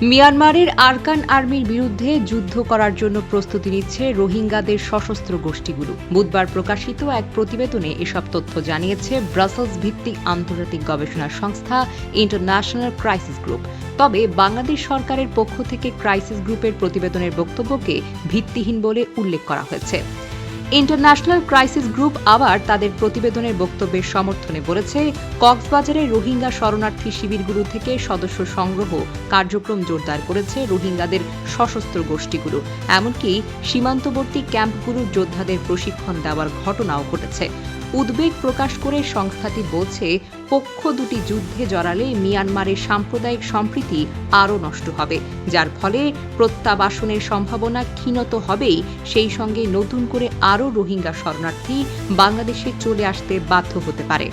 মিয়ানমারের আরকান আর্মির বিরুদ্ধে যুদ্ধ করার জন্য প্রস্তুতি নিচ্ছে রোহিঙ্গাদের সশস্ত্র গোষ্ঠীগুলো। বুধবার প্রকাশিত এক প্রতিবেদনে এসব তথ্য জানিয়েছে ব্রাসেলস ভিত্তিক আন্তর্জাতিক গবেষণা সংস্থা ইন্টারন্যাশনাল ক্রাইসিস গ্রুপ। তবে বাংলাদেশ সরকারের পক্ষ থেকে ক্রাইসিস গ্রুপের প্রতিবেদনের বক্তব্যকে ভিত্তিহীন বলে উল্লেখ করা হয়েছে। ইন্টারন্যাশনাল ক্রাইসিস গ্রুপ আবার তাদের প্রতিবেদনের বক্তব্যের সমর্থনে বলেছে কক্সবাজারের রোহিঙ্গা শরণার্থী শিবিরগুলো থেকে সদস্য সংগ্রহ কার্যক্রম জোরদার করেছে রোহিঙ্গাদের সশস্ত্র গোষ্ঠীগুলো। এমনকি সীমান্তবর্তী ক্যাম্পগুলোর যোদ্ধাদের প্রশিক্ষণ দেওয়ার ঘটনাও ঘটেছে। উদ্বেগ প্রকাশ করে সংস্থাটি বলছে, পক্ষ দুটি যুদ্ধে জড়ালে মিয়ানমারের সাম্প্রদায়িক সম্প্রীতি আরও নষ্ট হবে, যার ফলে প্রত্যাবাসনের সম্ভাবনা ক্ষীণত হবেই, সেই সঙ্গে নতুন করে আরও রোহিঙ্গা শরণার্থী বাংলাদেশে চলে আসতে বাধ্য হতে পারে।